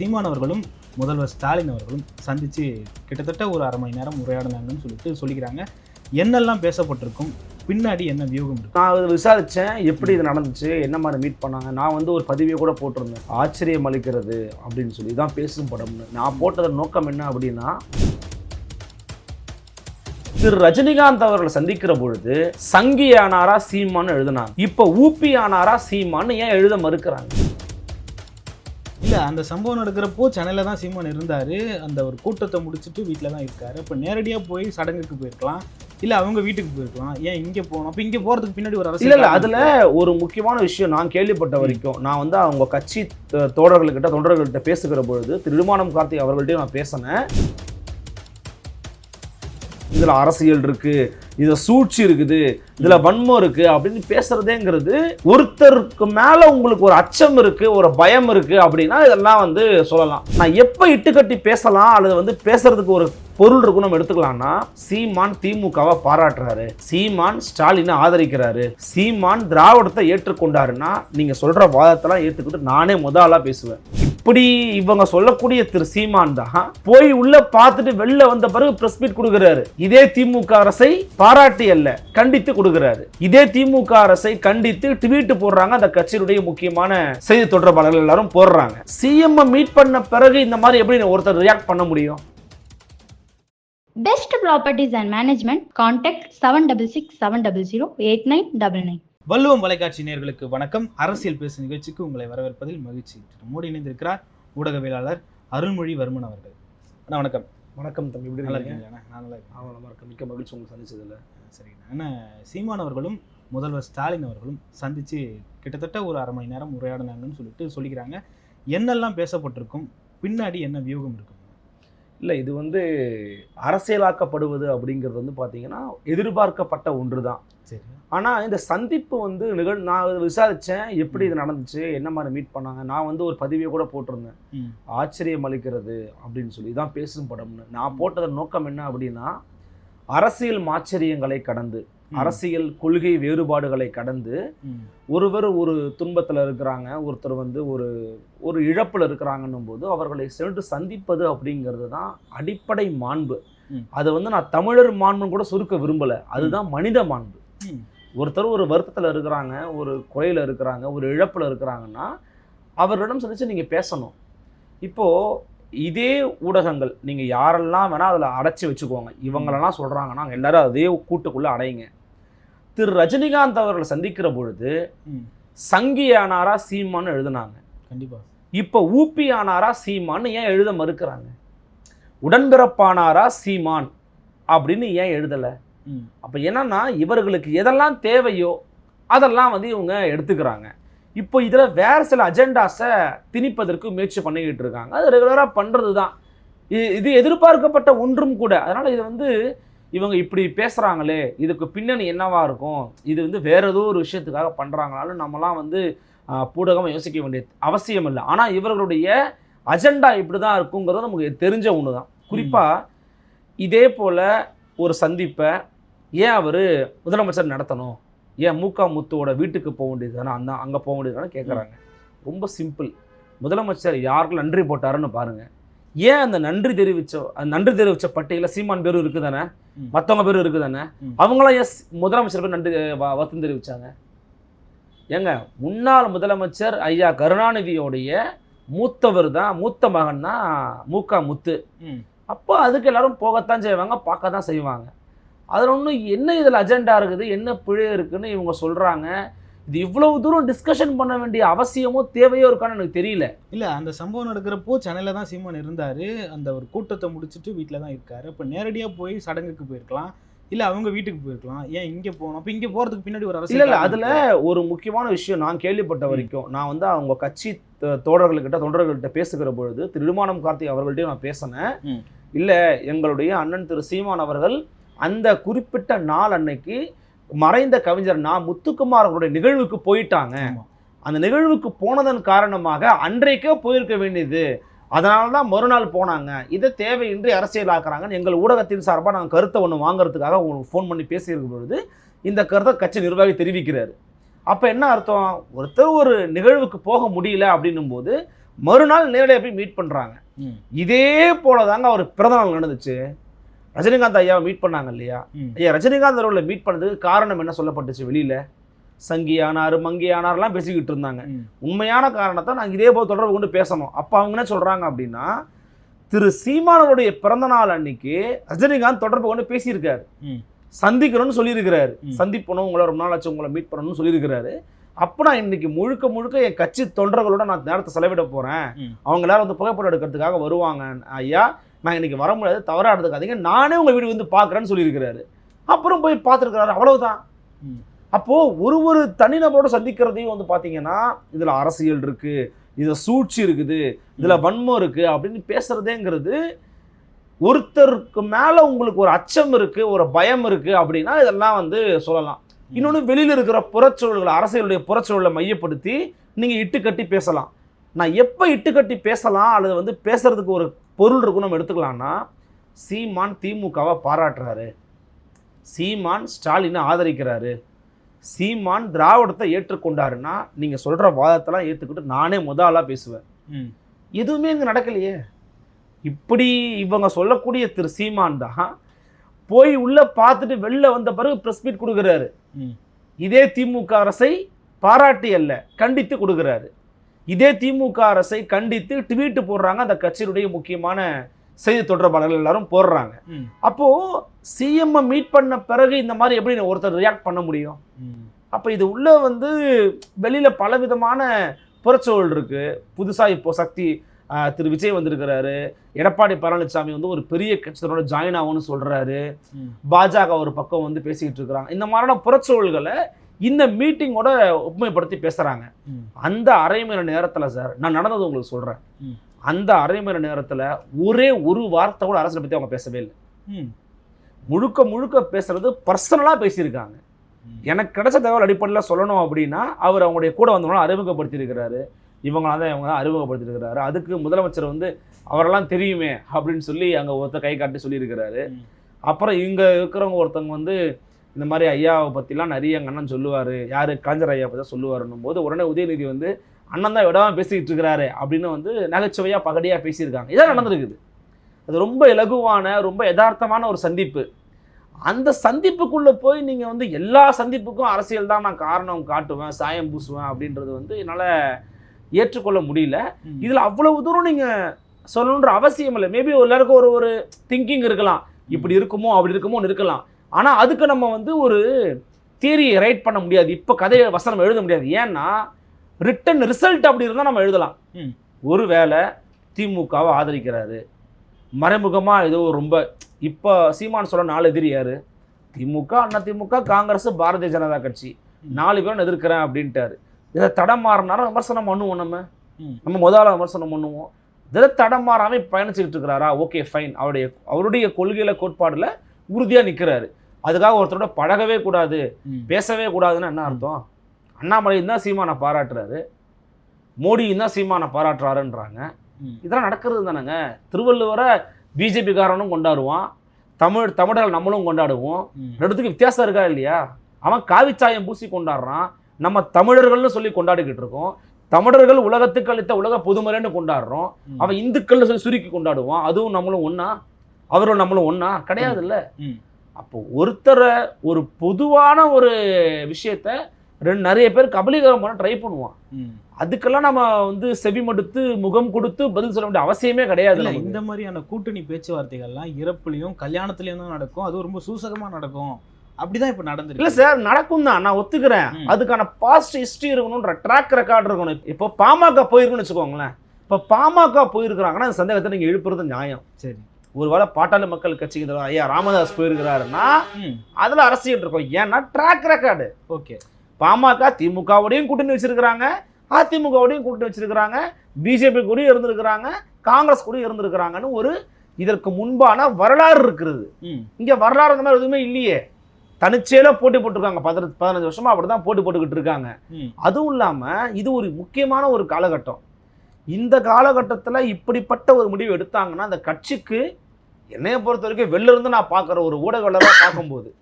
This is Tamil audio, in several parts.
சீமான் அவர்களும் முதல்வர் ஸ்டாலின் அவர்களும் சந்தித்து கிட்டத்தட்ட ஒரு அரை மணி நேரம் உரையாடினாங்கன்னு சொல்லிட்டு சொல்லிக்கிறாங்க. என்னெல்லாம் பேசப்பட்டிருக்கும்? பின்னாடி என்ன வியூகம் நான் அதை விசாரித்தேன் எப்படி இது நடந்துச்சு? என்ன மாதிரி மீட் பண்ணாங்க? நான் வந்து ஒரு பதிவை கூட போட்டிருந்தேன். ஆச்சரியம் அளிக்கிறது அப்படின்னு சொல்லி தான் பேசும் படம்னு. நான் போட்டதன் நோக்கம் என்ன அப்படின்னா திரு ரஜினிகாந்த் அவர்களை சந்திக்கிற பொழுது சங்கி ஆனாரா சீமான்னு எழுதினாங்க. இப்போ ஊப்பி ஆனாரா சீமான்னு ஏன் எழுத மறுக்கிறாங்க? இல்ல அந்த சம்பவம் நடக்கிறப்போ சென்னையில தான் சீமான் இருந்தாரு. அந்த ஒரு கூட்டத்தை முடிச்சுட்டு வீட்டில் தான் இருக்காரு. இப்போ நேரடியா போய் சடங்குக்கு போயிருக்கலாம். இல்ல அவங்க வீட்டுக்கு போயிருக்கலாம். ஏன் இங்க போகணும்? அப்ப இங்க போறதுக்கு பின்னாடி ஒரு இல்ல அரசியல் இல்ல காரணம் அதுல? ஒரு முக்கியமான விஷயம் நான் கேள்விப்பட்ட வரைக்கும். நான் வந்து அவங்க கட்சி தோழர்கள்கிட்ட தொண்டர்கள்கிட்ட பேசுகிற பொழுது திருமானம் கார்த்திக் அவர்கள்ட்டையும் நான் பேசினேன். இதுல அரசியல் இருக்கு. இதில் சூழ்ச்சி இருக்குது இதில் வன்மம் இருக்குது அப்படின்னு பேசுகிறதேங்கிறது ஒருத்தருக்கு மேலே உங்களுக்கு ஒரு அச்சம் இருக்குது ஒரு பயம் இருக்குது அப்படின்னா இதெல்லாம் வந்து சொல்லலாம். நான் எப்போ இட்டுக்கட்டி பேசலாம் அல்லது வந்து பேசுகிறதுக்கு ஒரு பொருள் இருக்கும் நம்ம எடுத்துக்கலாம்னா சீமான் திமுகவை பாராட்டுறாரு சீமான் ஸ்டாலினை ஆதரிக்கிறாரு சீமான் திராவிடத்தை ஏற்றுக்கொண்டாருன்னா நீங்கள் சொல்கிற வாதத்தெல்லாம் ஏற்றுக்கிட்டு நானே முதலாக பேசுவேன். இப்படி இவங்க சொல்லக்கூடிய திரு சீமான் தான். போய் உள்ள பார்த்துட்டு வெளில வந்த பிறகு பிரஸ் மீட் கொடுக்குறாரு. இதே திமுக அரசை பாராட்டி அல்ல கண்டித்து கொடுக்குறாரு. இதே திமுக அரசை கண்டித்து ட்வீட் போடுறாங்க அந்த கட்சியினுடைய முக்கியமான செய்தி தொடர்பாளர்கள் எல்லாரும் போடுறாங்க. சிஎம் மீட் பண்ண பிறகு இந்த மாதிரி எப்படி ஒருத்தர் ரியாக்ட் பண்ண முடியும்? Test properties and management contact seven double six seven double zero eight nine double nine Valluvam தொலைக்காட்சி நேயர்களுக்கு வணக்கம். அரசியல் பேசும் நிகழ்ச்சிக்கு உங்களை வரவேற்பதில் மகிழ்ச்சி. நம்மோடு இணைந்திருக்கிறார் ஊடகவியலாளர் அருள்மொழி வர்மன் அவர்கள். அண்ணா வணக்கம். வணக்கம் தம்பி. எப்படி நல்லா இருக்கீங்க? இருக்கீங்களா? நான் நல்லா இருக்கேன். ஆமாம் நல்லா இருக்கேன். மிக்க மகிழ்ச்சி உங்களை சந்திச்சதுல. சரிங்கண்ணா அண்ணா சீமான் அவர்களும் முதல்வர் ஸ்டாலின் அவர்களும் சந்திச்சு கிட்டத்தட்ட ஒரு அரை மணி நேரம் உரையாடினாங்கன்னு சொல்லிட்டு சொல்லிக்கிறாங்க. என்னெல்லாம் பேசப்பட்டிருக்கும்? பின்னாடி என்ன வியூகம் இருக்கும் இல்லை இது வந்து அரசியலாக்கப்படுவது அப்படிங்கிறது வந்து பார்த்தீங்கன்னா எதிர்பார்க்கப்பட்ட ஒன்று தான் சரி. ஆனால் இந்த சந்திப்பு வந்து நிகழ் நான் விசாரித்தேன் எப்படி இது நடந்துச்சு என்ன மாதிரி மீட் பண்ணாங்க நான் வந்து ஒரு பதிவை கூட போட்டிருந்தேன். ஆச்சரியம் அளிக்கிறது அப்படின்னு சொல்லி தான் பேசும் படம்னு. நான் போட்டதன் நோக்கம் என்ன அப்படின்னா அரசியல் மாச்சரியங்களை கடந்து. அரசியல் கொள்கை வேறுபாடுகளை கடந்து ஒருவர் ஒரு துன்பத்தில் இருக்கிறாங்க ஒருத்தர் வந்து ஒரு ஒரு இழப்பில் இருக்கிறாங்கன்னும் போது அவர்களை சென்று சந்திப்பது அப்படிங்கிறது தான் அடிப்படை மாண்பு. அதை வந்து நான் தமிழர் மாண்புன்னு கூட சுருக்க விரும்பலை. அதுதான் மனித மாண்பு. ஒருத்தர் ஒரு வருத்தத்தில் இருக்கிறாங்க ஒரு குறையில் இருக்கிறாங்க ஒரு இழப்பில் இருக்கிறாங்கன்னா அவர்களிடம் சந்திச்சு நீங்கள் பேசணும். இப்போது இதே ஊடகங்கள் நீங்கள் யாரெல்லாம் வேணால் அதில் அடைச்சி வச்சுக்கோங்க. இவங்களெல்லாம் சொல்கிறாங்கன்னா எல்லாரும் அதே கூட்டுக்குள்ளே அடையுங்க. திரு ரஜினிகாந்த் அவர்களை சந்திக்கிற பொழுது சங்கி ஆனாரா சீமான்னு எழுதுனாங்க. கண்டிப்பா. இப்போ ஊப்பி ஆனாரா சீமான்னு ஏன் எழுத மறுக்கிறாங்க? உடன்பிறப்பானாரா சீமான் அப்படின்னு ஏன் எழுதலை? அப்போ என்னன்னா இவர்களுக்கு எதெல்லாம் தேவையோ அதெல்லாம் வந்து இவங்க எடுத்துக்கிறாங்க. இப்போ இதில் வேறு சில அஜெண்டாஸை திணிப்பதற்கு முயற்சி பண்ணிக்கிட்டு இருக்காங்க. அது ரெகுலராக பண்ணுறது தான் இது எதிர்பார்க்கப்பட்ட ஒன்றும் கூட. அதனால் இது வந்து இவங்க இப்படி பேசுகிறாங்களே இதுக்கு பின்னணி என்னவா இருக்கும்? இது வந்து வேற ஏதோ ஒரு விஷயத்துக்காக பண்ணுறாங்களாலும் நம்மலாம் வந்து பூடகமாக யோசிக்க வேண்டிய அவசியம் இல்லை. ஆனால் இவர்களுடைய அஜெண்டா இப்படி தான் இருக்குங்கிறது நமக்கு தெரிஞ்ச ஒன்று தான் குறிப்பாக இதே போல் ஒரு சந்திப்பை ஏன் அவர் முதலமைச்சர் நடத்தணும்? ஏன் மூக்கா முத்துவோட வீட்டுக்கு போக வேண்டியது தானே அந்த அங்கே போக வேண்டியது கேட்குறாங்க ரொம்ப சிம்பிள். முதலமைச்சர் யாருக்கு நன்றி போட்டாருன்னு பாருங்கள் ஏன் அந்த நன்றி தெரிவிச்ச அந்த நன்றி தெரிவிச்ச பட்டியலில் சீமான் பேரும் இருக்குது தானே. மற்றவங்க பேரும் இருக்குது தானே. அவங்களாம் எஸ் முதலமைச்சர் பேர் நன்றி வருத்தம் தெரிவிச்சாங்க. ஏங்க முன்னாள் முதலமைச்சர் ஐயா கருணாநிதியோடைய மூத்தவர் தான் மூத்த மகன் தான் மூக்கா முத்து. அப்போ அதுக்கு எல்லாரும் போகத்தான் செய்வாங்க பார்க்க தான் செய்வாங்க. அதில் ஒன்றும் என்ன இதில் அஜெண்டா இருக்குது என்ன பிழை இருக்குன்னு இவங்க சொல்கிறாங்க இது இவ்வளவு தூரம் டிஸ்கஷன் பண்ண வேண்டிய அவசியமோ தேவையோ இருக்கான்னு எனக்கு தெரியல. இல்ல அந்த சம்பவம் நடக்கிறப்போ சென்னையில தான் சீமான் இருந்தாரு. அந்த ஒரு கூட்டத்தை முடிச்சுட்டு வீட்டில் தான் இருக்காரு. இப்போ நேரடியா போய் சடங்குக்கு போயிருக்கலாம். இல்ல அவங்க வீட்டுக்கு போயிருக்கலாம். ஏன் இங்க போகணும்? அப்ப இங்க போறதுக்கு பின்னாடி ஒரு இல்லை அரசியல் இல்லை அதில்? ஒரு முக்கியமான விஷயம் நான் கேள்விப்பட்ட வரைக்கும். நான் வந்து அவங்க கட்சி தோழர்கள்கிட்ட தொண்டர்கள்கிட்ட பேசுகிற பொழுது திருமானம் கார்த்திக் அவர்கள்ட்டையும் நான் பேசினேன். இல்லை எங்களுடைய அண்ணன் திரு சீமான் அவர்கள் அந்த குறிப்பிட்ட நாள் அன்னைக்கு மறைந்த கவிஞர் நான் முத்துக்குமார் அவருடைய நிகழ்வுக்கு போயிட்டாங்க. அந்த நிகழ்வுக்கு போனதன் காரணமாக அன்றைக்கே போயிருக்க வேண்டியது. அதனால தான் மறுநாள் போனாங்க. இதை தேவையின்றி அரசியலாக்குறாங்கன்னு எங்கள் ஊடகத்தின் சார்பாக நாங்கள் கருத்தை ஒன்று வாங்குறதுக்காக உங்களுக்கு ஃபோன் பண்ணி பேசியிருக்கும் பொழுது இந்த கருத்தை கட்சி நிர்வாகி தெரிவிக்கிறாரு. அப்போ என்ன அர்த்தம்? ஒருத்தர் ஒரு நிகழ்வுக்கு போக முடியல அப்படின்னும் போது மறுநாள் நேரடியாக போய் மீட் பண்ணுறாங்க இதே போல தாங்க அவர் பிறந்தநாள் நடந்துச்சு. ரஜினிகாந்த் ஐயாவை மீட் பண்ணாங்க இல்லையா? ஐயா ரஜினிகாந்த் அவர்களை மீட் பண்ணதுக்கு காரணம் என்ன சொல்லப்பட்டுச்சு வெளியில? சங்கி ஆனார் மங்கி ஆனார்லாம் பேசிக்கிட்டு இருந்தாங்க. உண்மையான காரணத்தை நாங்கள் இதே போல் தொடர்பு கொண்டு பேசணும். அப்போ அவங்க என்ன சொல்கிறாங்க அப்படின்னா திரு சீமானவருடைய பிறந்த நாள் அன்னைக்கு ரஜினிகாந்த் தொடர்பு கொண்டு பேசியிருக்காரு. சந்திக்கணும்னு சொல்லியிருக்கிறாரு. சந்திப்பணும் உங்களை ரொம்ப நாள் ஆச்சு உங்களை மீட் பண்ணணும்னு சொல்லியிருக்கிறாரு. அப்போ நான் இன்னைக்கு முழுக்க முழுக்க என் கட்சி தொண்டர்களோட நான் நேரத்தை செலவிட போகிறேன். அவங்க எல்லாரும் வந்து புகைப்படம் எடுக்கிறதுக்காக வருவாங்க ஐயா. நான் இன்னைக்கு வர முடியாது தவறாக எடுத்துக்காதீங்க நானே உங்கள் வீடு வந்து பார்க்குறேன்னு சொல்லியிருக்கிறாரு. அப்புறம் போய் பார்த்துருக்கிறாரு அவ்வளவுதான். அப்போது ஒரு ஒரு தனிநபரோட சந்திக்கிறதையும் வந்து பார்த்தீங்கன்னா இதில் அரசியல் இருக்குது இதில் சூழ்ச்சி இருக்குது இதில் வன்மம் இருக்குது அப்படின்னு பேசுகிறதேங்கிறது ஒருத்தருக்கு மேலே உங்களுக்கு ஒரு அச்சம் இருக்குது ஒரு பயம் இருக்குது அப்படின்னா இதெல்லாம் வந்து சொல்லலாம். இன்னொன்று வெளியில் இருக்கிற புறச்சூழல்களை அரசியலுடைய புறச்சூழலை மையப்படுத்தி நீங்கள் இட்டு கட்டி பேசலாம். நான் எப்போ இட்டு கட்டி பேசலாம் அல்லது வந்து பேசுறதுக்கு ஒரு பொருள் இருக்கும் நம்ம எடுத்துக்கலாம்னா சீமான் திமுகவை பாராட்டுறாரு. சீமான் ஸ்டாலினை ஆதரிக்கிறாரு. சீமான் திராவிடத்தை ஏற்றுக்கொண்டாருன்னா நீங்கள் சொல்கிற வாதத்தெல்லாம் ஏற்றுக்கிட்டு நானே முத ஆளா பேசுவேன். ம், எதுவுமே இங்கே நடக்கலையே. இப்படி இவங்க சொல்லக்கூடிய திரு சீமான் தான் போய் உள்ள பார்த்துட்டு வெளில வந்த பிறகு ப்ரெஸ் மீட் கொடுக்குறாரு. இதே திமுக அரசை பாராட்டி அல்ல கண்டித்து கொடுக்குறாரு. இதே திமுக அரசை கண்டித்து ட்வீட் போடுறாங்க. அந்த கட்சியினுடைய முக்கியமான செய்தி தொடர்பாளர்கள் எல்லாரும் போடுறாங்க. அப்போ சிஎம் மீட் பண்ண பிறகு இந்த மாதிரி எப்படி ஒருத்தர் ரியாக்ட் பண்ண முடியும்? அப்போ இது உள்ள வந்து வெளியில் பலவிதமான புறச்சூழல் இருக்கு. புதுசாக இப்போ சக்தி திரு விஜய் வந்திருக்கிறாரு. எடப்பாடி பழனிசாமி வந்து ஒரு பெரிய கட்சியோட ஜாயின் ஆகும்னு சொல்றாரு. பாஜக ஒரு பக்கம் வந்து பேசிக்கிட்டு இருக்கிறாங்க. இந்த மாதிரியான புறச்சூழல்களை இந்த மீட்டிங்கோட உண்மைப்படுத்தி பேசுறாங்க ம். அந்த அரை மணி நேரத்துல சார் நான் நடந்தது உங்களுக்கு சொல்றேன் ம். அந்த அரை மணி நேரத்துல ஒரே ஒரு வார்த்தை கூட அரசியலை பத்தி அவங்க பேசவே இல்லை ம், முழுக்க முழுக்க பேசுறது பர்சனலா பேசியிருக்காங்க. எனக்கு கிடைச்ச தகவல் அடிப்படையில் சொல்லணும் அப்படின்னா அவர் அவங்களுடைய கூட வந்தவங்களும் அறிமுகப்படுத்தியிருக்கிறாரு இவங்களாம் தான் இவங்க தான் அறிமுகப்படுத்தியிருக்கிறாரு அதுக்கு முதலமைச்சர் வந்து அவரெல்லாம் தெரியுமே அப்படின்னு சொல்லி அங்கே ஒருத்தர் கை காட்டி சொல்லியிருக்கிறாரு. அப்புறம் இங்கே இருக்கிறவங்க ஒருத்தவங்க வந்து இந்த மாதிரி ஐயாவை பற்றிலாம் நிறைய எங்கள் அண்ணன் சொல்லுவார். யார்? கலைஞர் ஐயா பற்றி சொல்லுவாருன்னும் போது உடனே உதயநிதி வந்து அண்ணன் தான் விடாமல் பேசிக்கிட்டு இருக்கிறாரு அப்படின்னு வந்து நகைச்சுவையாக பகடியாக பேசியிருக்காங்க. இதான் நடந்திருக்குது. அது ரொம்ப இலகுவான ரொம்ப யதார்த்தமான ஒரு சந்திப்பு. அந்த சந்திப்புக்குள்ளே போய் நீங்கள் வந்து எல்லா சந்திப்புக்கும் அரசியல் தான் நான் காரணம் காட்டுவேன் சாயம் பூசுவேன் அப்படின்றது வந்து என்னால் ஏற்றுக்கொள்ள முடியல. இதில் அவ்வளவு தூரம் நீங்கள் சொல்லணுன்ற அவசியம் இல்லை. மேபி எல்லாருக்கும் ஒரு ஒரு திங்கிங் இருக்கலாம். இப்படி இருக்குமோ அப்படி இருக்குமோன்னு இருக்கலாம். ஆனால் அதுக்கு நம்ம வந்து ஒரு தியரியை ரைட் பண்ண முடியாது. இப்போ கதையை வசனம் எழுத முடியாது. ஏன்னா ரிட்டன் ரிசல்ட் அப்படி இருந்தால் நம்ம எழுதலாம். ம். ஒருவேளை திமுகவை ஆதரிக்கிறாரு. மறைமுகமாக ஏதோ ரொம்ப இப்போ சீமான் சொல்ல நாலு எதிரி யாரு? திமுக அண்ணா திமுக காங்கிரஸ் பாரதிய ஜனதா கட்சி. நாலு பேரும் எதிர்க்கிறேன் அப்படின்ட்டாரு. இதை தடம் மாறினாலும் விமர்சனம் பண்ணுவோம் நம்ம. நம்ம முதல்ல விமர்சனம் பண்ணுவோம். இதை தடம் மாறாமல் பயணிச்சுக்கிட்டு இருக்கிறாரா? ஓகே ஃபைன் அவருடைய அவருடைய கொள்கையில கோட்பாடுல உறுதியாக நிற்கிறாரு அதுக்காக ஒருத்தரோட பழகவே கூடாது. பேசவே கூடாதுன்னு என்ன அர்த்தம்? அண்ணாமலையும் தான் சீமானை பாராட்டுறாரு. மோடியும் தான் சீமானை பாராட்டுறாருன்றாங்க. இதெல்லாம் நடக்கிறது தானேங்க. திருவள்ளுவரை பிஜேபிக்காரனும் கொண்டாடுவான். தமிழ் தமிழர்கள் நம்மளும் கொண்டாடுவோம். ரெண்டுத்துக்கு வித்தியாசம் இருக்கா இல்லையா? அவன் காவிச்சாயம் பூசி கொண்டாடுறான். நம்ம தமிழர்கள்னு சொல்லி கொண்டாடிக்கிட்டு இருக்கோம். தமிழர்கள் உலகத்துக்கு அளித்த உலக பொதுமறைன்னு கொண்டாடுறோம். அவன் இந்துக்கள்னு சொல்லி சுருக்கி கொண்டாடுவான். அதுவும் நம்மளும் ஒண்ணா? அவரும் நம்மளும் ஒண்ணா? கிடையாது இல்ல ம். அப்போ ஒருத்தரை ஒரு பொதுவான ஒரு விஷயத்த ரெண்டு நிறைய பேர் கபலீகரம் பண்ண ட்ரை பண்ணுவான். அதுக்கெல்லாம் நம்ம வந்து செவி மடுத்து முகம் கொடுத்து பதில் சொல்ல வேண்டிய அவசியமே கிடையாது இல்ல. இந்த மாதிரியான கூட்டணி பேச்சுவார்த்தைகள்லாம் இறப்புலையும் கல்யாணத்துலயும் தான் நடக்கும். அது ரொம்ப சூசகமா நடக்கும். அப்படிதான் இப்ப இல்ல நடந்துருக்கு சார் நடக்கும் தான். நான் ஒத்துக்கிறேன். அதுக்கான பாஸ்ட் ஹிஸ்டரி இருக்கணும்ன்ற ட்ராக் ரெக்கார்ட் இருக்கணும். இப்போ பாமக போயிருக்குன்னு வச்சுக்கோங்களேன். இப்போ பாமக போயிருக்கிறாங்கன்னா அந்த சந்தேகத்தை நீங்க எழுப்புறது நியாயம். சரி. ஒருவேளை பாட்டாளி மக்கள் கட்சிக்கு ஐயா ராமதாஸ் போயிருக்கிறாருன்னா அதுல அரசியல் இருக்கும். ஏன்னா ட்ராக் ரெக்கார்டு ஓகே. பாமக திமுகவோடையும் கூட்டணி வச்சிருக்கிறாங்க. அதிமுகவோடையும் கூட்டணி வச்சிருக்கிறாங்க. பிஜேபி கூடயும் இருந்திருக்கிறாங்க. காங்கிரஸ் கூடயும் இருந்திருக்கிறாங்கன்னு ஒரு இதற்கு முன்பான வரலாறு இருக்கிறது. இங்க வரலாறு அந்த மாதிரி எதுவுமே இல்லையே. தனிச்சேல போட்டி போட்டிருக்காங்க. பதினஞ்சு பதினஞ்சு வருஷமா அப்படிதான் போட்டி போட்டுக்கிட்டு இருக்காங்க. அதுவும் இல்லாம இது ஒரு முக்கியமான ஒரு காலகட்டம். இந்த காலகட்டத்துல இப்படிப்பட்ட ஒரு முடிவு எடுத்தாங்கன்னா அந்த கட்சிக்கு என்னைய பொறுத்த வரைக்கும் வெளில இருந்து நான் பார்க்குற ஒரு ஊடகவலராக பார்க்கும்போது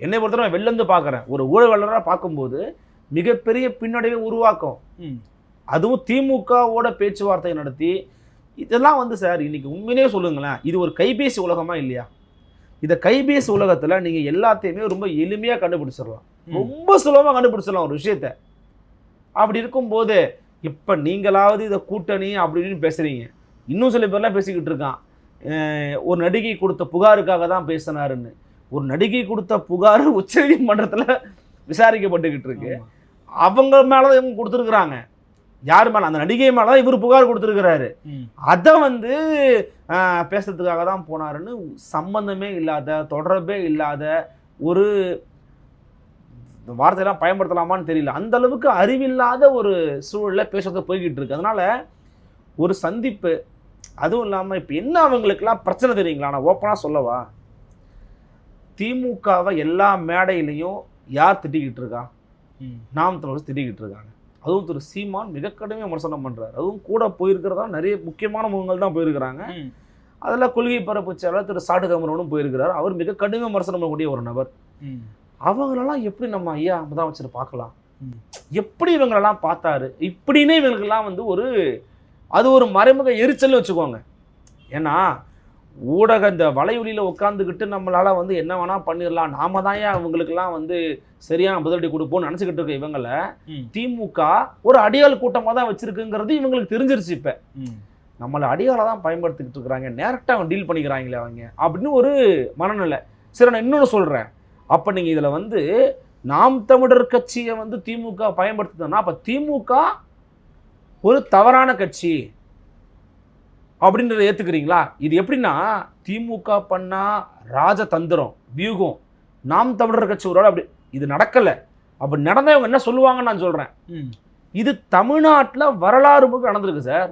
என்னை பொறுத்தவரை நான் வெளில இருந்து பார்க்குறேன். ஒரு ஊடகவலராக பார்க்கும்போது மிகப்பெரிய பின்னடைவை உருவாக்கும். அதுவும் திமுகவோட பேச்சுவார்த்தை நடத்தி இதெல்லாம் வந்து சார் இன்னைக்கு உண்மையிலேயே சொல்லுங்களேன் இது ஒரு கைபேசி உலகமா இல்லையா? இந்த கைபேசி உலகத்தில் நீங்கள் எல்லாத்தையுமே ரொம்ப எளிமையாக கண்டுபிடிச்சிடலாம். ரொம்ப சுலபமாக கண்டுபிடிச்சிடலாம் ஒரு விஷயத்த. அப்படி இருக்கும்போது இப்போ நீங்களாவது இதை கூட்டணி அப்படின்னு பேசுகிறீங்க இன்னும் சில பேர்லாம் பேசிக்கிட்டு இருக்கான். ஒரு நடிகை கொடுத்த புகாருக்காக தான் பேசினாருன்னு. ஒரு நடிகை கொடுத்த புகார் உச்சநீதிமன்றத்தில் விசாரிக்கப்பட்டுக்கிட்டு இருக்கு. அவங்க மேலே தான் இவங்க கொடுத்துருக்குறாங்க. யார் மேலே? அந்த நடிகை மேலே தான் இவர் புகார் கொடுத்துருக்கிறாரு. அதை வந்து பேசுறதுக்காக தான் போனாருன்னு சம்பந்தமே இல்லாத தொடர்பே இல்லாத ஒரு இந்த வார்த்தையெல்லாம் பயன்படுத்தலாமான்னு தெரியல. அந்த அளவுக்கு அறிவில்லாத ஒரு சூழல்ல பேசுறது போய்கிட்டு இருக்கு. அதனால ஒரு சந்திப்பு அதுவும் இல்லாமல் இப்போ என்ன அவங்களுக்கெல்லாம் பிரச்சனை தெரியுங்களா? நான் ஓப்பனாக சொல்லவா? திமுகவை எல்லா மேடையிலையும் யார் திட்டிக்கிட்டு இருக்கா. நாம் தமிழர் திட்டிக்கிட்டு இருக்காங்க. அதுவும் திரு சீமான் மிக கடுமையாக விமர்சனம் பண்ணுறாரு அதுவும் கூட போயிருக்கிறதா? நிறைய முக்கியமான முகங்கள் தான் போயிருக்கிறாங்க. ம். அதில் கொள்கை பரப்பு செயலாளர் திரு சாடு கமரனும் போயிருக்கிறார். அவர் மிக கடுமையாக விமர்சனம் பண்ணக்கூடிய ஒரு நபர். அவங்களெல்லாம் எப்படி நம்ம ஐயா முதலமைச்சர் பார்க்கலாம். எப்படி இவங்களெல்லாம் பார்த்தாரு? இப்படின்னே இவங்களுக்கெல்லாம் வந்து ஒரு அது ஒரு மறைமுக எரிச்சல்னு வச்சுக்கோங்க. ஏன்னா ஊடக இந்த வலையொலியில் உட்காந்துக்கிட்டு நம்மளால வந்து என்ன வேணா பண்ணிடலாம் நாம தான் ஏன் அவங்களுக்கெல்லாம் வந்து சரியான பதிலடி கொடுப்போம்னு நினச்சிக்கிட்டு இருக்க இவங்களை. திமுக ஒரு அடியாள் கூட்டமாக தான் வச்சிருக்குங்கிறது இவங்களுக்கு தெரிஞ்சிருச்சு இப்போ. நம்மளை அடியாளை தான் பயன்படுத்திக்கிட்டு இருக்கிறாங்க. டேரெக்டாக அவங்க டீல் பண்ணிக்கிறாங்களே அவங்க. அப்படின்னு ஒரு மனநிலை. சரி நான் இன்னொன்று சொல்கிறேன் அப்போ நீங்கள் இதில் வந்து நாம் தமிழர் கட்சியை வந்து திமுக பயன்படுத்துதுன்னா அப்போ திமுக ஒரு தவறான கட்சி அப்படின்றத ஏற்றுக்கிறீங்களா இது எப்படின்னா திமுக பண்ணா ராஜதந்திரம் வியூகம். நாம் தமிழர் கட்சி ஒரு அப்படி இது நடக்கலை. அப்படி நடந்தவங்க என்ன சொல்லுவாங்கன்னு நான் சொல்கிறேன். இது தமிழ்நாட்டில் வரலாறு முழுக்க நடந்திருக்கு சார்.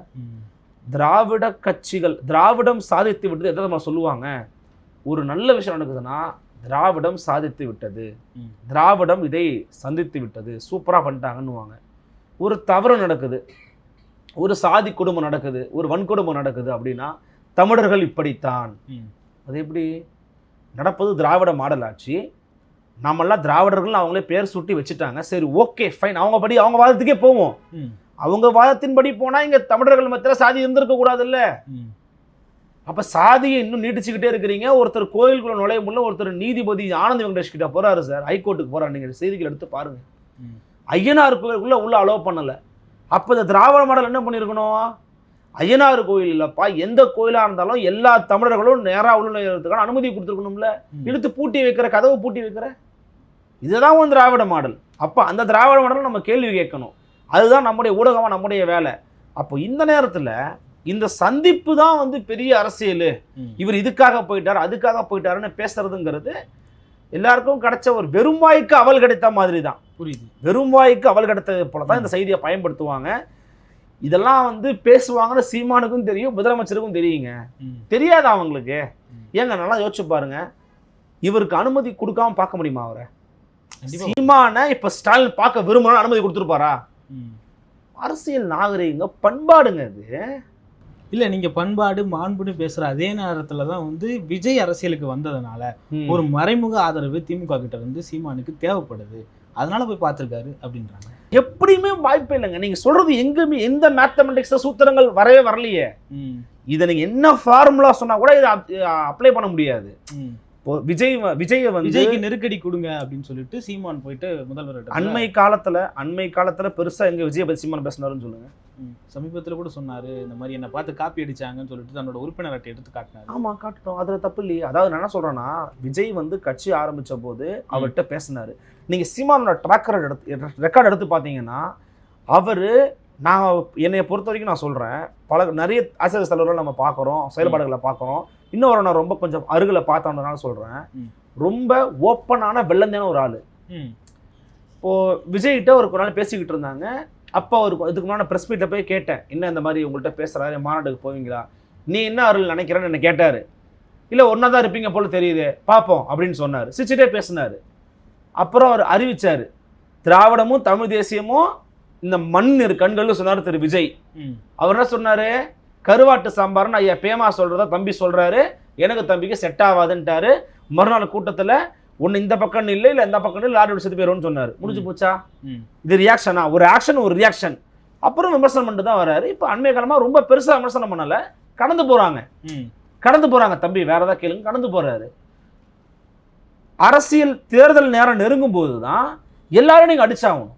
திராவிட கட்சிகள் திராவிடம் சாதித்து விட்டது எதை நம்ம சொல்லுவாங்க? ஒரு நல்ல விஷயம் நடக்குதுன்னா திராவிடம் சாதித்து விட்டது. திராவிடம் இதை சந்தித்து விட்டது. சூப்பராக பண்ணிட்டாங்கன்னுவாங்க. ஒரு தவறு நடக்குது. ஒரு சாதி குடும்பம் நடக்குது. ஒரு வன்கொடும்பம் நடக்குது அப்படின்னா தமிழர்கள் இப்படித்தான். அது எப்படி? நடப்பது திராவிட மாடல் ஆட்சி நாமெல்லாம் திராவிடர்கள் அவங்களே பேர் சுட்டி வச்சுட்டாங்க. சரி ஓகே ஃபைன் அவங்க படி அவங்க வாதத்துக்கே போவோம். அவங்க வாதத்தின்படி போனா இங்க தமிழர்கள் மத்தியில சாதி இருந்திருக்க கூடாதுல்ல. அப்ப சாதியை இன்னும் நீட்டிச்சுக்கிட்டே இருக்கிறீங்க. ஒருத்தர் கோயிலுக்குள்ள நுழைய முடியல ஒருத்தர் நீதிபதி ஆனந்த் வெங்கடேஷ் கிட்ட போறாரு சார். ஹைகோர்ட்டுக்கு போறாரு. நீங்க செய்திகள் எடுத்து பாருங்க. ஐயனார் கோயிலுக்குள்ள உள்ள அலோவ் பண்ணல. அப்ப இந்த திராவிட மாடல் என்ன பண்ணியிருக்கணும் ஐயனார் கோயில் இல்லப்பா. எந்த கோயிலா இருந்தாலும் எல்லா தமிழர்களும் நேரா உள்ள அனுமதி கொடுத்துருக்கணும்ல. இழுத்து பூட்டி வைக்கிற கதவு பூட்டி வைக்கிற? இதுதான் ஒரு திராவிட மாடல். அப்போ அந்த திராவிட மாடல் நம்ம கேள்வி கேட்கணும். அதுதான் நம்முடைய ஊடகமாக நம்முடைய வேலை. அப்போ இந்த நேரத்தில் இந்த சந்திப்பு தான் வந்து பெரிய அரசியல். இவர் இதுக்காக போயிட்டார் அதுக்காக போயிட்டாருன்னு பேசுறதுங்கிறது எல்லாருக்கும் கிடைச்ச ஒரு வெறும்வாய்க்கு அவல் கிடைத்த மாதிரி தான். புரியுது. வெறும்வாய்க்கு அவல் கிடைத்தது போல தான் இந்த செய்தியை பயன்படுத்துவாங்க. இதெல்லாம் வந்து பேசுவாங்கன்னு சீமானுக்கும் தெரியும் முதலமைச்சருக்கும் தெரியுங்க. தெரியாதா அவங்களுக்கு. ஏங்க நல்லா யோசிச்சு பாருங்க. இவருக்கு அனுமதி கொடுக்காம பார்க்க முடியுமா அவரை? சீமான இப்ப ஸ்டாலின் பார்க்க விரும்பணும் அனுமதி கொடுத்துருப்பாரா. அரசியல் நாகரிகங்க பண்பாடுங்க இது. இல்ல நீங்க பண்பாடு மாண்புன்னு பேசுற அதே நேரத்துல தான் வந்து விஜய் அரசியலுக்கு வந்ததுனால ஒரு மறைமுக ஆதரவு திமுக கிட்ட இருந்து சீமானுக்கு தேவைப்படுது. அதனால போய் பார்த்திருக்காரு அப்படின்றாங்க. எப்படியுமே வாய்ப்பே இல்லைங்க. நீங்க சொல்றது எங்குமே எந்த மேத்தமெட்டிக்ஸ் சூத்திரங்கள் வரவே வரலையே. இதை நீங்க என்ன ஃபார்முலா சொன்னா கூட இதை அப்ளை பண்ண முடியாது. விஜய் விஜயை வந்து விஜய்க்கு நெருக்கடி கொடுங்க அப்படின்னு சொல்லிட்டு சீமான் போயிட்டு முதல்வர் அண்மை காலத்துல அண்மை காலத்துல பெருசா எங்க விஜய் பத்தி சீமான் பேசினாருன்னு சொல்லுங்க. சமீபத்துல கூட சொன்னாரு இந்த மாதிரி என்ன பார்த்து காப்பி அடிச்சாங்கன்னு சொல்லிட்டு தன்னோட உறுப்பினர் அட்டை எடுத்து காட்டினாரு. ஆமா காட்டட்டும். அதுல தப்பு இல்லையே. அதாவது நான் என்ன சொல்றேன்னா விஜய் வந்து கட்சி ஆரம்பிச்ச போது அவர்கிட்ட பேசினாரு. நீங்க சீமானோட ட்ராக்கர் எடுத்து ரெக்கார்ட் எடுத்து பார்த்தீங்கன்னா அவரு நான் என்னைய பொறுத்த வரைக்கும் நான் சொல்றேன். பல நிறைய ஆசிரியர் தலைவர்கள் நம்ம பார்க்குறோம் செயல்பாடுகளை பார்க்குறோம். இன்னொரு நான் ரொம்ப கொஞ்சம் அருகில் பார்த்தோன்றனால சொல்றேன். ம். ரொம்ப ஓப்பனான வெள்ளந்தேன ஒரு ஆளு. ம். இப்போ விஜய்கிட்ட ஒரு நாள் பேசிக்கிட்டு இருந்தாங்க. அப்போ அவருக்கு இதுக்கு முன்னாடி ப்ரெஸ் மீட்டை போய் கேட்டேன். என்ன இந்த மாதிரி உங்கள்கிட்ட பேசுறாரு? மாநாட்டுக்கு போவீங்களா? நீ என்ன அருள் நினைக்கிறேன்னு என்ன கேட்டாரு. இல்லை ஒன்றா தான் இருப்பீங்க போல தெரியுது. பார்ப்போம் அப்படின்னு சொன்னார். சிரிச்சுட்டே பேசினார். அப்புறம் அவர் அறிவிச்சார். திராவிடமும் தமிழ் தேசியமும் இந்த மண் கண்கள்னு சொன்னார் திரு விஜய். அவர் என்ன சொன்னார்? கருவாட்டு சாம்பார்னு ஐயா பேமா சொல்கிறத தம்பி சொல்கிறாரு எனக்கு தம்பிக்கு செட் ஆகாதுன்ட்டாரு. மறுநாள் கூட்டத்தில் ஒன்று இந்த பக்கம் இல்லை இல்லை இந்த பக்கம் இல்லை லாரி செத்து போயிடும்னு சொன்னார். முடிஞ்சு. போச்சா. இது ரியாக்ஷனா ஒரு ஆக்ஷன் ஒரு ரியாக்ஷன் அப்புறம் விமர்சனம் பண்ணிட்டு தான் வராரு. இப்போ அண்மை காலமாக ரொம்ப பெருசாக விமர்சனம் பண்ணல. கடந்து போகிறாங்க கடந்து போகிறாங்க தம்பி. வேற ஏதாவது கேளுங்க. கடந்து போகிறாரு அரசியல் தேர்தல் நேரம் நெருங்கும் போது தான் எல்லாரும் நீங்கள் அடிச்சாகணும்.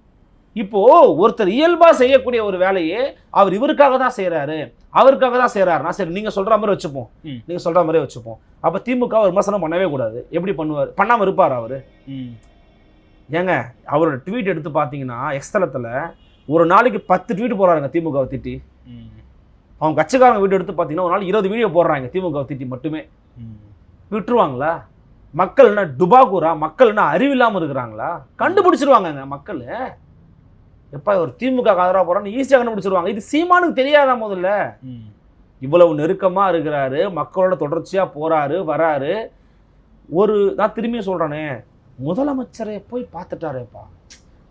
இப்போ ஒருத்தர் இயல்பா செய்யக்கூடிய ஒரு வேலையை அவர் இவருக்காக தான் செய்றாரு அவருக்காக தான் செய்றாருன்னா சரி நீங்க சொல்ற மாதிரி வச்சுப்போம். ம். நீங்க சொல்ற மாதிரி வச்சுப்போம். அப்ப திமுக விமர்சனம் பண்ணவே கூடாது. எப்படி பண்ணுவார்? பண்ணாம இருப்பார் அவரு? ம். ஏங்க அவரோட ட்வீட் எடுத்து பார்த்தீங்கன்னா எக்ஸ்தலத்தில் ஒரு நாளைக்கு பத்து ட்வீட் போடுறாங்க திமுகவை திட்டி. அவங்க கட்சிக்காரங்க வீடியோ எடுத்து பார்த்தீங்கன்னா ஒரு நாள் இருபது வீடியோ போடுறாங்க திமுகவை திட்டி மட்டுமே. விட்டுருவாங்களா? மக்கள் என்ன டுபாகூரா? மக்கள் என்ன அறிவில்லாமல் இருக்கிறாங்களா? கண்டுபிடிச்சிருவாங்கங்க மக்கள். எப்பா ஒரு திமுக ஆதரவா போறான்னு ஈஸியாக கண்டுபிடிச்சிருவாங்க. இது சீமானுக்கு தெரியாதா முதல்ல? இவ்வளவு நெருக்கமா இருக்கிறாரு மக்களோட தொடர்ச்சியா போறாரு வராரு. ஒரு நான் திரும்பியும் சொல்றேனே முதலமைச்சரை போய் பார்த்துட்டாரேப்பா.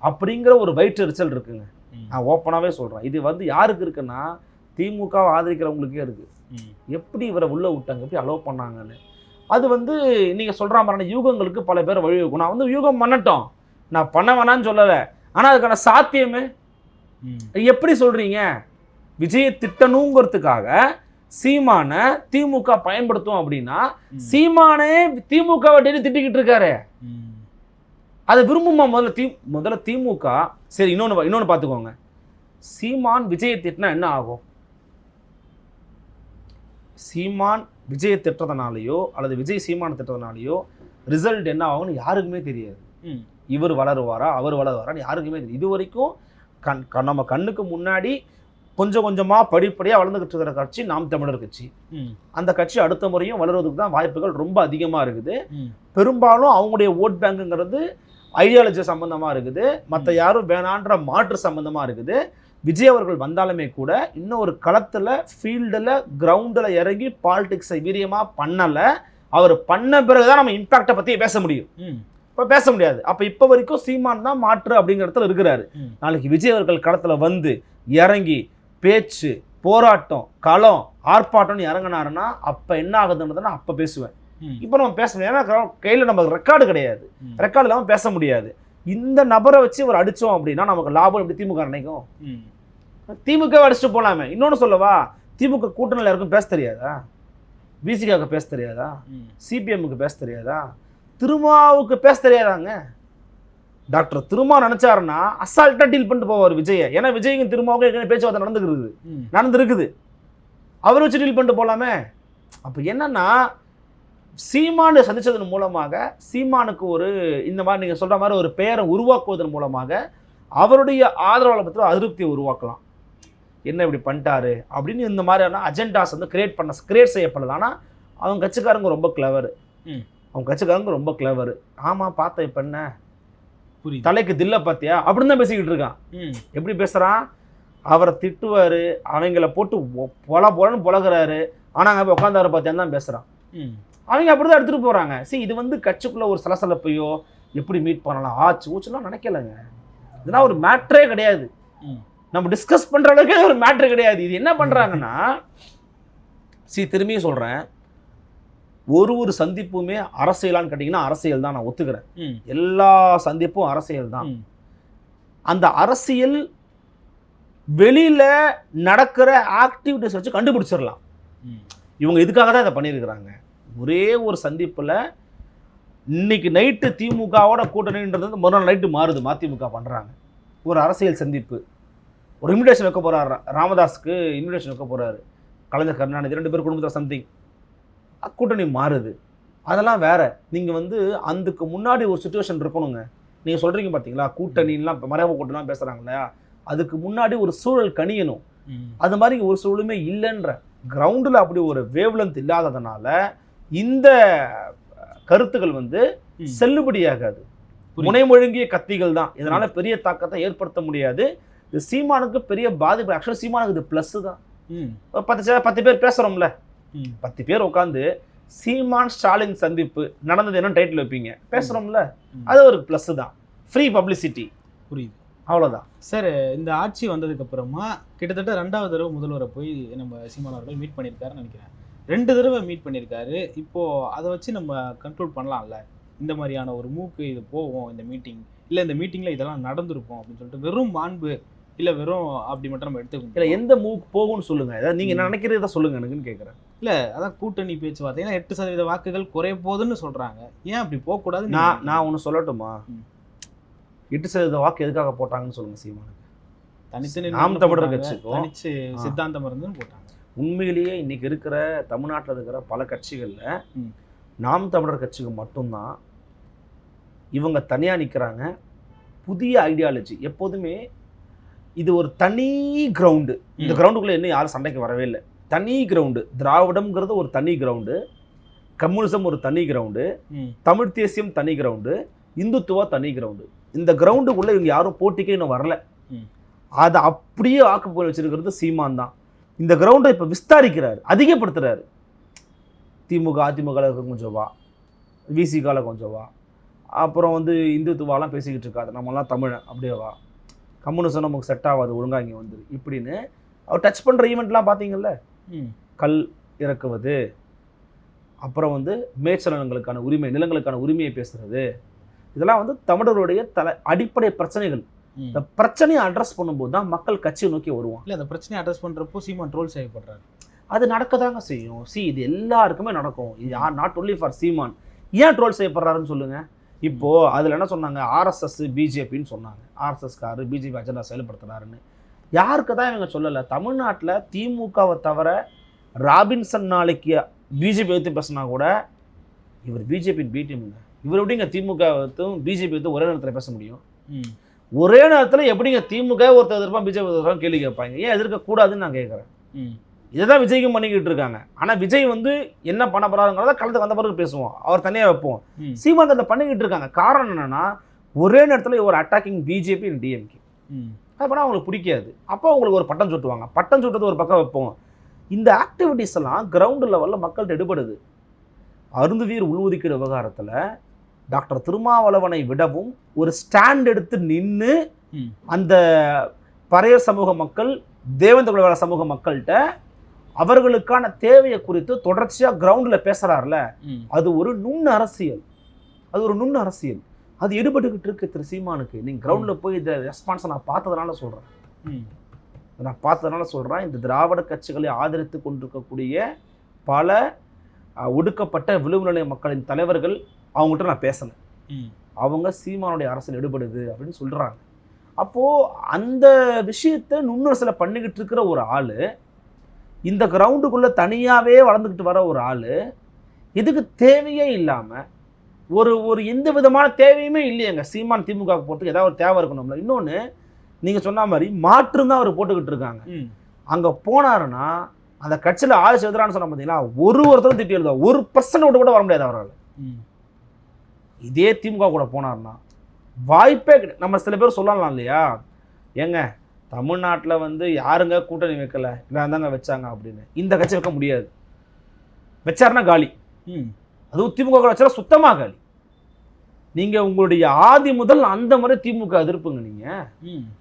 அப்படிங்கிற ஒரு வயிற்றெரிச்சல் இருக்குங்க. நான் ஓப்பனாகவே சொல்றேன். இது வந்து யாருக்கு இருக்குன்னா திமுக ஆதரிக்கிறவங்களுக்கே இருக்கு. ம். எப்படி இவரை உள்ள விட்டாங்க? எப்படி அலோவ் பண்ணாங்கன்னு. அது வந்து நீங்க சொல்ற மாதிரியான யூகங்களுக்கு பல பேர் வழிவகுக்கும் நான் வந்து யூகம் பண்ணட்டும். நான் பண்ண வேணாம்னு சொல்லலை. ஆனா அதுக்கான சாத்தியமே? எப்படி சொல்றீங்க? விஜயை திட்டணுங்கிறதுக்காக சீமானை திமுக பயன்படுத்தும் அப்படின்னா. சீமானே திமுகவை டெய்லி திட்டிக்கிட்டு இருக்காரு. அதை விரும்புமா முதல்ல தி முதல்ல திமுக? சரி இன்னொன்று இன்னொன்று பார்த்துக்கோங்க. சீமான் விஜயை திட்டினா என்ன ஆகும்? சீமான் விஜயை திட்டுறதுனாலையோ அல்லது விஜய் சீமானை திட்டுறதுனாலையோ ரிசல்ட் என்ன ஆகும்னு யாருக்குமே தெரியாது. ம். இவர் வளருவாரா அவர் வளருவாரான்னு யாருக்குமே இது வரைக்கும் கண் நம்ம கண்ணுக்கு முன்னாடி கொஞ்சம் கொஞ்சமாக படிப்படியாக வளர்ந்துகிட்டு இருக்கிற கட்சி நாம் தமிழர் கட்சி. அந்த கட்சி அடுத்த முறையும் வளர்வதற்கு தான் வாய்ப்புகள் ரொம்ப அதிகமாக இருக்குது. பெரும்பாலும் அவங்களுடைய ஓட் பேங்குங்கிறது ஐடியாலஜி சம்பந்தமாக இருக்குது. மற்ற யாரும் வேணான்ற மாற்று சம்பந்தமாக இருக்குது. விஜய் அவர்கள் வந்தாலுமே கூட இன்னும் ஒரு களத்தில் ஃபீல்டில் கிரவுண்டில் இறங்கி பாலிடிக்ஸை வீரியமாக பண்ணலை. அவர் பண்ண பிறகு தான் நம்ம இம்பாக்டை பற்றி பேச முடியும். இப்போ பேச முடியாது. அப்போ இப்போ வரைக்கும் சீமான் தான் மாற்று அப்படிங்கிற இடத்துல இருக்கிறாரு. நாளைக்கு விஜய் அவர்கள் களத்தில் வந்து இறங்கி பேச்சு போராட்டம் களம் ஆர்ப்பாட்டம்னு இறங்கினாருன்னா அப்போ என்ன ஆகுதுன்றதை நான் அப்போ பேசுவேன். இப்போ நம்ம பேச முடியாது. ஏன்னா கையில் நமக்கு ரெக்கார்டு கிடையாது. ரெக்கார்டு இல்லாமல் பேச முடியாது. இந்த நபரை வச்சு ஒரு அடித்தோம் அப்படின்னா நமக்கு லாபம் எப்படி? திமுக நினைக்கும் திமுக அடிச்சுட்டு போலாமே. இன்னொன்று சொல்லவா? திமுக கூட்டணியில் யாருக்கும் பேச தெரியாதா? பிசிகாவுக்கு பேச தெரியாதா? சிபிஎம்முக்கு பேச தெரியாதா? திருமாவுக்கு பேச தெரியாதாங்க? டாக்டர் திருமா நினைச்சாருன்னா அசால்ட்டாக டீல் பண்ணிட்டு போவார் விஜயை. ஏன்னா விஜய்க்கும் திருமாவுக்கும் ஏற்கனவே பேச்சுவார்த்தை நடந்துக்கிறது நடந்திருக்குது. அவர் வச்சு டீல் பண்ணிட்டு போகலாமே அப்போ என்னன்னா சீமானை சந்திச்சதன் மூலமாக சீமானுக்கு ஒரு இந்த மாதிரி நீங்கள் சொல்கிற மாதிரி ஒரு பெயரை உருவாக்குவதன் மூலமாக அவருடைய ஆதரவாளர் பற்றி அதிருப்தியை உருவாக்கலாம். என்ன இப்படி பண்ணிட்டாரு? அப்படின்னு இந்த மாதிரியான அஜெண்டாஸ் வந்து கிரியேட் பண்ண கிரியேட் செய்யப்படுது ஆனால் அவங்க கட்சிக்காரங்க ரொம்ப கிளவர் ம். அவங்க கட்சிக்காரங்க ரொம்ப கிளவர் ஆமாம் பார்த்தேன் இப்போ என்ன? புரியுது. தலைக்கு தில்ல பார்த்தியா அப்படின்னு தான் பேசிக்கிட்டு இருக்கான். எப்படி பேசுகிறான் அவரை திட்டுவார் அவங்கள போட்டு பொல பொலன்னு பொழகுறாரு ஆனால் அங்கே உட்காந்தாரு பார்த்தியான்னு தான் பேசுகிறான் அவங்க அப்படி தான் எடுத்துகிட்டு போகிறாங்க சரி இது வந்து கட்சிக்குள்ளே ஒரு சலசலப்பையோ எப்படி மீட் பண்ணலாம்? ஆச்சு ஊச்சுலாம் நினைக்கலங்க. இதெல்லாம் ஒரு மேட்ரே கிடையாது. நம்ம டிஸ்கஸ் பண்ணுற அளவுக்கு ஒரு மேட்ரு கிடையாது. இது என்ன பண்ணுறாங்கன்னா சி திரும்பியும் சொல்கிறேன் ஒரு ஒரு சந்திப்புமே அரசியலான்னு கேட்டிங்கன்னா அரசியல் தான் நான் ஒத்துக்கிறேன். எல்லா சந்திப்பும் அரசியல் தான். அந்த அரசியல் வெளியில நடக்கிற ஆக்டிவிட்டிஸ் வச்சு கண்டுபிடிச்சிடலாம். இவங்க இதுக்காக தான் இதை பண்ணியிருக்கிறாங்க? ஒரே ஒரு சந்திப்புல இன்னைக்கு நைட்டு திமுகவோட கூட்டணின்றது வந்து மறுநாள் நைட்டு மாறுது. மதிமுக பண்றாங்க. ஒரு அரசியல் சந்திப்பு. ஒரு இன்விடேஷன் வைக்க போறாரு ராமதாஸுக்கு இன்விடேஷன் வைக்க போறாரு. கலைஞர் கருணாநிதி ரெண்டு பேர் குடும்பத்தில் சம்திங் கூட்டணி மாறுது. அதெல்லாம் வேற. நீங்க வந்து அதுக்கு முன்னாடி ஒரு சுச்சுவேஷன் இருக்கணுங்க. நீங்க சொல்றீங்க பாத்தீங்களா? கூட்டணிலாம் இப்போ மறைமுக கூட்டணிலாம் பேசுறாங்க இல்லையா? அதுக்கு முன்னாடி ஒரு சூழல் கணியணும் அது மாதிரி ஒரு சூழலுமே இல்லைன்ற கிரவுண்டில் அப்படி ஒரு வேவ்லென்த் இல்லாததுனால இந்த கருத்துக்கள் வந்து. செல்லுபடியாகாது. முனைமொழுங்கிய கத்திகள் தான். இதனால பெரிய தாக்கத்தை ஏற்படுத்த முடியாது. இது சீமானுக்கு பெரிய பாதிப்பு. ஆக்சுவலாக சீமானுக்கு இது ப்ளஸ் தான். பத்து பத்து பேர் பேசுகிறோம்ல பத்து பேர் உட்காந்து சீமான் ஸ்டாலின் சந்திப்பு நடந்தது என்ன டைட்டில் வைப்பீங்க. பேசுகிறோம்ல. அது ஒரு ப்ளஸ் தான். ஃப்ரீ பப்ளிசிட்டி புரியுது. அவ்வளோதான் சார் இந்த ஆட்சி வந்ததுக்கு அப்புறமா கிட்டத்தட்ட ரெண்டாவது தடவை முதல்வரை போய் நம்ம சீமான் அவர்கள் மீட் பண்ணியிருக்காருன்னு நினைக்கிறேன். ரெண்டு தடவை மீட் பண்ணியிருக்காரு. இப்போ அதை வச்சு நம்ம கண்ட்ரோல் பண்ணலாம்ல? இந்த மாதிரியான ஒரு மூக்கு இது போவோம் இந்த மீட்டிங் இல்லை இந்த மீட்டிங்கில் இதெல்லாம் நடந்திருக்கும் அப்படின்னு சொல்லிட்டு வெறும் மாண்பு இல்ல வெறும் அப்படி மட்டும் நம்ம எடுத்துக்க இல்ல எந்த மூவ் போகும்னு சொல்லுங்க. ஏதாவது நீங்க என்ன நினைக்கிறத சொல்லுங்க எனக்குன்னு கேக்குறேன். இல்ல அதான் கூட்டணி பேச்சுவார்த்தை எட்டு சதவீத வாக்குகள் குறைய போகுதுன்னு சொல்றாங்க ஏன் அப்படி போக கூடாது நான் நான் ஒன்று சொல்லட்டுமா. எட்டு சதவீத வாக்கு எதுக்காக போட்டாங்கன்னு சொல்லுங்க சீமானுக்கு தனித்து நின்னு நாம் தமிழர். கட்சிக்கும். தனிச்சு. சித்தாந்தம் இருந்துன்னு போட்டாங்க உண்மையிலேயே இன்னைக்கு இருக்கிற தமிழ்நாட்டில் இருக்கிற பல கட்சிகள்ல. நாம் தமிழர் கட்சிக்கு மட்டும்தான் இவங்க தனியா நிக்கிறாங்க புதிய ஐடியாலஜி எப்போதுமே இது ஒரு தனி கிரவுண்டு இந்த. கிரவுண்டுக்குள்ள இன்னும் யாரும் சண்டைக்கு வரவே இல்லை தனி கிரவுண்டு திராவிடம்ங்கிறது ஒரு தனி கிரவுண்டு கம்யூனிசம் ஒரு தனி கிரவுண்டு. தமிழ் தேசியம் தனி கிரவுண்டு இந்துத்துவா தனி கிரவுண்டு இந்த கிரவுண்டுக்குள்ள இவங்க யாரும் போட்டிக்கே இன்னும் வரல. அதை அப்படியே ஆக்கு போய் வச்சிருக்கிறது சீமான் தான். இந்த கிரவுண்டை இப்போ விஸ்தாரிக்கிறாரு அதிகப்படுத்துறாரு. திமுக அதிமுக கொஞ்சம் வா. விசிகால கொஞ்சம் வா. அப்புறம் வந்து இந்துத்துவாலாம் பேசிக்கிட்டு இருக்காது. நம்மலாம் தமிழன் அப்படியே வா. கம்யூனிசம் நமக்கு செட் ஆகாது ஒழுங்கா இங்கே வந்து இப்படின்னு அவர் டச் பண்ணுற ஈவெண்ட்லாம் பார்த்தீங்கல்ல. கல் இறக்குவது அப்புறம் வந்து மேய்ச்சலங்களுக்கான உரிமை நிலங்களுக்கான உரிமையை பேசுறது. இதெல்லாம் வந்து தமிழருடைய தலை அடிப்படை பிரச்சனைகள். இந்த பிரச்சனையை அட்ரஸ் பண்ணும்போது தான் மக்கள் கட்சியை நோக்கி வருவான் இல்ல அந்த பிரச்சனையை அட்ரஸ் பண்றப்போ சீமான் ட்ரோல் செய்யப்படுறாரு. அது நடக்கதாங்க செய்யும். சி இது எல்லாருக்குமே நடக்கும். இது யார் நாட் ஒன்லி ஃபார் சீமான். ஏன் ட்ரோல் செய்யப்படுறாருன்னு சொல்லுங்க. இப்போ அதில் என்ன சொன்னாங்க? ஆர்எஸ்எஸ் பிஜேபின்னு சொன்னாங்க. ஆர்எஸ்எஸ் காரு பிஜேபி அஜெண்டா செயல்படுத்துறாருன்னு. யாருக்கு தான் இவங்க சொல்லலை? தமிழ்நாட்டில் திமுகவை தவிர ராபின்சன் நாளைக்கு பிஜேபி எடுத்து பேசினா கூட இவர் பிஜேபியின் பி டீமுங்க இவர் எப்படிங்க திமுக பிஜேபி வைத்தும் ஒரே நேரத்தில் பேச முடியும். ஒரே நேரத்தில் எப்படிங்க திமுக ஒருத்தர் எதிர்ப்பான் பிஜேபி ஒருத்தர் கேள்வி கேட்பாங்க. ஏன் எதிர்க்கக்கூடாதுன்னு நான் கேட்குறேன். ம். இதுதான் விஜய்க்கும் பண்ணிக்கிட்டு இருக்காங்க. ஆனால் விஜய் வந்து என்ன பண்ண போறாருங்கிறத கலந்து வந்த பிறகு பேசுவோம். அவர் தனியாக வைப்போம். அதை பண்ணிக்கிட்டு இருக்காங்க. காரணம் என்னன்னா ஒரே நேரத்தில் ஒரு அட்டாக்கிங் பிஜேபி டிஎம்கே அப்போனா அவங்களுக்கு பிடிக்காது. அப்போ அவங்களுக்கு ஒரு பட்டம் சுட்டுவாங்க. பட்டம் சுட்டுறது ஒரு பக்கம் வைப்போம். இந்த ஆக்டிவிட்டீஸ் எல்லாம் கிரவுண்ட் லெவலில் மக்கள்கிட்ட எடுபடுது. அருந்ததியர் உள்ஒதுக்கீடு விவகாரத்தில் டாக்டர் திருமாவளவனை விடவும் ஒரு ஸ்டாண்ட் எடுத்து நின்று. அந்த பறையர் சமூக மக்கள் தேவேந்திர குலவேல சமூக மக்கள்கிட்ட அவர்களுக்கான தேவையை குறித்து தொடர்ச்சியாக கிரவுண்டில் பேசுகிறார்ல. அது ஒரு நுண் அரசியல். அது ஒரு நுண் அரசியல். அது எடுபட்டுக்கிட்டு இருக்கு திரு சீமானுக்கு. நீங்கள் கிரவுண்டில் போய் இந்த ரெஸ்பான்ஸை நான் பார்த்ததுனால சொல்கிறேன். நான் பார்த்ததுனால சொல்கிறேன் இந்த திராவிட கட்சிகளை ஆதரித்து கொண்டிருக்கக்கூடிய பல ஒடுக்கப்பட்ட விளிம்பு நிலை மக்களின் தலைவர்கள் அவங்ககிட்ட நான் பேசினேன். அவங்க சீமானுடைய அரசியல் எடுபடுது அப்படின்னு சொல்கிறாங்க அப்போது அந்த விஷயத்தை நுண்ணரசில் பண்ணிக்கிட்டு இருக்கிற ஒரு ஆள் இந்த கிரவுண்டுக்குள்ளே தனியாகவே வளர்ந்துக்கிட்டு வர ஒரு ஆள் இதுக்கு தேவையே இல்லாமல் ஒரு ஒரு எந்த விதமான தேவையுமே இல்லையேங்க. சீமான் திமுக போகிறதுக்கு ஏதாவது ஒரு தேவை இருக்கணும்ல. இன்னொன்று நீங்கள் சொன்ன மாதிரி மாற்றம் தான் அவர் போட்டுக்கிட்டு இருக்காங்க. அங்கே போனாருன்னா அந்த கட்சியில் ஆள் செதுறான்னு சொன்ன பார்த்தீங்களா ஒரு ஒருத்தரும் திட்டி எழுதுவா. ஒரு பர்சன்ட் கூட வர முடியாது அவரால். இதே திமுக கூட போனார்னா வாய்ப்பே கிடையாது நம்ம சில பேர் சொல்லலாம் இல்லையா? ஏங்க தமிழ்நாட்டில் வந்து யாருங்க கூட்டணி வைக்கல? இல்லை தாங்க வச்சாங்க அப்படின்னு. இந்த கட்சி வைக்க முடியாது. வச்சாருன்னா காலி. ம். அதுவும் திமுக கூட வச்சா சுத்தமாக காலி நீங்கள் உங்களுடைய ஆதி முதல் அந்த முறை திமுக எதிர்ப்புங்க நீங்கள்.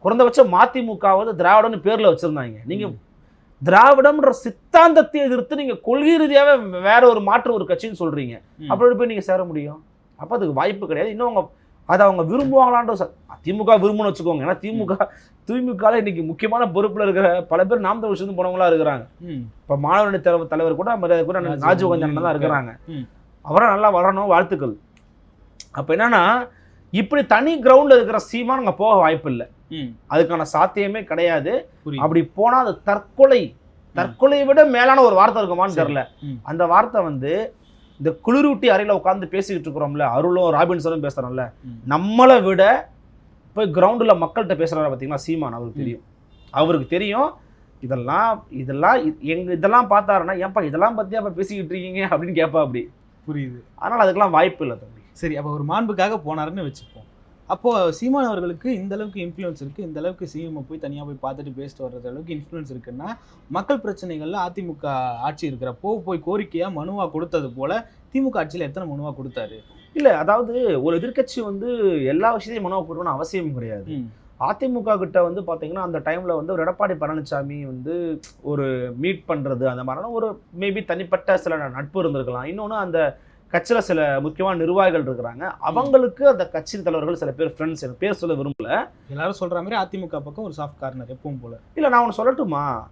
குறைந்தபட்சம் மதிமுகவது திராவிடம்னு பேரில் வச்சுருந்தாங்க. நீங்கள் திராவிடம்ன்ற சித்தாந்தத்தை எதிர்த்து நீங்கள் கொள்கை ரீதியாகவே வேற ஒரு மாற்று ஒரு கட்சின்னு சொல்கிறீங்க. அப்படி போய் நீங்கள் சேர முடியும்? அப்போ அதுக்கு வாய்ப்பு கிடையாது. இன்னும் அவங்க அதை அவங்க விரும்புவாங்களான்ற திமுக விரும்புன்னு வச்சுக்கோங்க. ஏன்னா திமுக திமுகவில் இன்னைக்கு முக்கியமான பொறுப்பில் இருக்கிற பல பேர் நாம் தமிழ் போனவங்களா இருக்கிறாங்க. இப்போ மாணவரணி தலைவர் தலைவர் கூட மரியாதை கூட காந்தி தான் இருக்கிறாங்க. ம். அவரும் நல்லா வளரணும் வாழ்த்துக்கள் அப்போ என்னன்னா இப்படி தனி கிரவுண்டில் இருக்கிற சீமான் அங்கே போக வாய்ப்பு இல்லை. அதுக்கான சாத்தியமே கிடையாது. அப்படி போனால் அது தற்கொலை தற்கொலையை விட மேலான ஒரு வார்த்தை இருக்குமான்னு ம். அந்த வார்த்தை வந்து இந்த குளிரூட்டி அறையில் உட்காந்து பேசிக்கிட்டு இருக்கிறோம்ல அருளும் ராபின்சனும் பேசுகிறோம்ல ம். நம்மளை விட போய் கிரவுண்டில் மக்கள்கிட்ட பேசுகிறாரு பார்த்தீங்கன்னா சீமான் அவருக்கு தெரியும் அவருக்கு தெரியும் இதெல்லாம் இதெல்லாம் எங்க இதெல்லாம் பார்த்தாருன்னா ஏன்பா இதெல்லாம் பற்றி அப்போ பேசிக்கிட்டு இருக்கீங்க அப்படின்னு கேட்பா அப்படி புரியுது. அதனால் அதுக்கெல்லாம் வாய்ப்பு இல்லை தம்பி. சரி அப்போ ஒரு மாண்புக்காக போனாருன்னு வச்சுப்போம். அப்போ சீமான் அவர்களுக்கு இந்த அளவுக்கு இன்ஃப்ளூயன்ஸ் இருக்கு இந்த அளவுக்கு சிஎம் போய் தனியா போய் பார்த்துட்டு பேசிட்டு வர்றது அளவுக்கு இன்ஃப்ளூயன்ஸ் இருக்குன்னா மக்கள் பிரச்சனைகள்ல அதிமுக ஆட்சி இருக்கிறப்போ போய் கோரிக்கையா மனுவா கொடுத்தது போல திமுக ஆட்சியில எத்தனை மனுவா கொடுத்தாரு? இல்லை அதாவது ஒரு எதிர்க்கட்சி வந்து எல்லா விஷயத்தையும் மனோ கொடுக்கணும்னு அவசியம் கிடையாது. அதிமுக கிட்ட வந்து பார்த்தீங்கன்னா அந்த டைமில் வந்து ஒரு எடப்பாடி பழனிசாமி வந்து ஒரு மீட் பண்ணுறது அந்த மாதிரிலாம் ஒரு மேபி தனிப்பட்ட சில நட்பு இருந்திருக்கலாம். இன்னொன்று அந்த கட்சியில சில முக்கியமான நிர்வாகிகள் இருக்கிறாங்க. அவங்களுக்கு அந்த கட்சி தலைவர்கள் சில பேர் ஃப்ரெண்ட்ஸ் எனக்கு பேர் சொல்ல விரும்பல. எல்லாரும் சொல்ற மாதிரி அதிமுக பக்கம் ஒரு சாஃப்ட் கார்னர் எப்பவும் போல. இல்ல நான் ஒன்று சொல்லட்டுமா?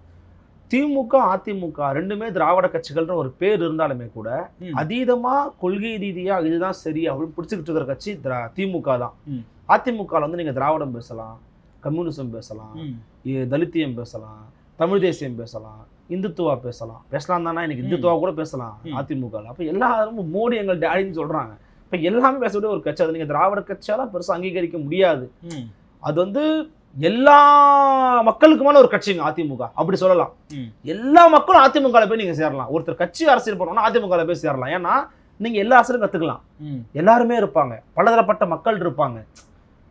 திமுக அதிமுக ரெண்டுமே திராவிட கட்சிகள்ன்ற ஒரு பேர் இருந்தாலுமே கூட ம். அதீதமா கொள்கை ரீதியா இதுதான் சரி அப்படின்னு பிடிச்சிக்கிட்டு இருக்கிற கட்சி திரா- திமுக தான். அதிமுகவில் வந்து நீங்க திராவிடம் பேசலாம் கம்யூனிசம் பேசலாம் தலித்தியம் பேசலாம் தமிழ் தேசியம் பேசலாம் இந்துத்துவா பேசலாம். பேசலாம் தானே இன்னைக்கு இந்துத்துவா கூட பேசலாம் ம். அதிமுக அப்ப எல்லாரும் மோடி எங்கள் டேடின்னு சொல்றாங்க. இப்ப எல்லாமே பேசக்கூடிய ஒரு கட்சி. அதை நீங்க திராவிட கட்சியால பெருசா அங்கீகரிக்க முடியாது. அது வந்து எல்லா மக்களுக்குமான ஒரு கட்சிங்க அதிமுக. அப்படி சொல்லலாம். எல்லா மக்களும் அதிமுக போய் நீங்க சேரலாம். ஒருத்தர் கட்சி அரசியல் பண்ணணும்னா அதிமுக போய் சேரலாம். ஏன்னா நீங்க எல்லா அரசியலும் கத்துக்கலாம். எல்லாருமே இருப்பாங்க. பலதரப்பட்ட மக்கள் இருப்பாங்க.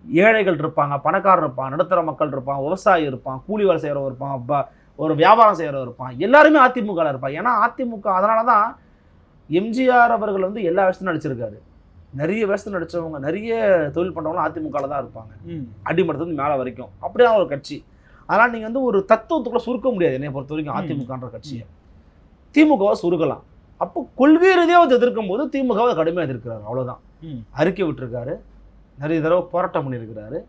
ஏழைகள் இருப்பாங்க பணக்காரர் இருப்பான் நடுத்தர மக்கள் இருப்பான் விவசாயி இருப்பான் கூலி வேலை செய்கிறவன் இருப்பான் ஒரு வியாபாரம் செய்கிறவர் இருப்பான். எல்லாருமே அதிமுக இருப்பாங்க. ஏன்னா அதிமுக அதனால தான் எம்ஜிஆர் அவர்கள் வந்து எல்லா வருஷத்தும் நடிச்சிருக்காரு. நிறைய வருஷத்துல நடிச்சவங்க நிறைய தொழில் பண்ணுறவங்களும் அதிமுகவில் தான் இருப்பாங்க. அடிமட்டத்துலேருந்து மேலே வரைக்கும். அப்படியான ஒரு கட்சி. அதனால் நீங்கள் வந்து ஒரு தத்துவத்துக்குள்ள சுருக்க முடியாது என்னை பொறுத்த வரைக்கும். அதிமுகன்ற கட்சியை. திமுகவை சுருக்கலாம். அப்போ கொள்கை ரீதியாக எதிர்க்கும் போது திமுகவை கடுமையாக எதிர்க்கிறாரு. அவ்வளவுதான். ம். அறிக்கை விட்டுருக்காரு. நிறைய தடவை போராட்டம் பண்ணியிருக்கிறாரு.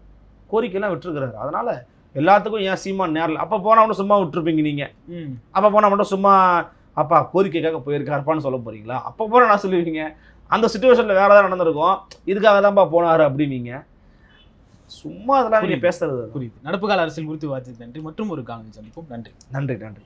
கோரிக்கைலாம் விட்டுருக்கிறாரு. அதனால எல்லாத்துக்கும் ஏன் சீமான் நேரில்? அப்போ போனால் மட்டும் சும்மா விட்டுருப்பீங்க நீங்கள். அப்போ போனால் மட்டும் சும்மா அப்பா கோரிக்கைக்காக போயிருக்காருப்பான்னு சொல்ல போறீங்களா? அப்போ போனால் நான் சொல்லுவீங்க. அந்த சுச்சுவேஷனில் வேறு ஏதாவது நடந்திருக்கும். இதுக்காக தான்ப்பா போனார் அப்படிவீங்க சும்மா அதெல்லாம் நீங்கள். பேசுறது புரியுது. நடப்பு கால அரசியல் குறித்து வாசித்து நன்றி. மற்றும் ஒரு காணொலி சந்திப்போம். நன்றி. நன்றி நன்றி.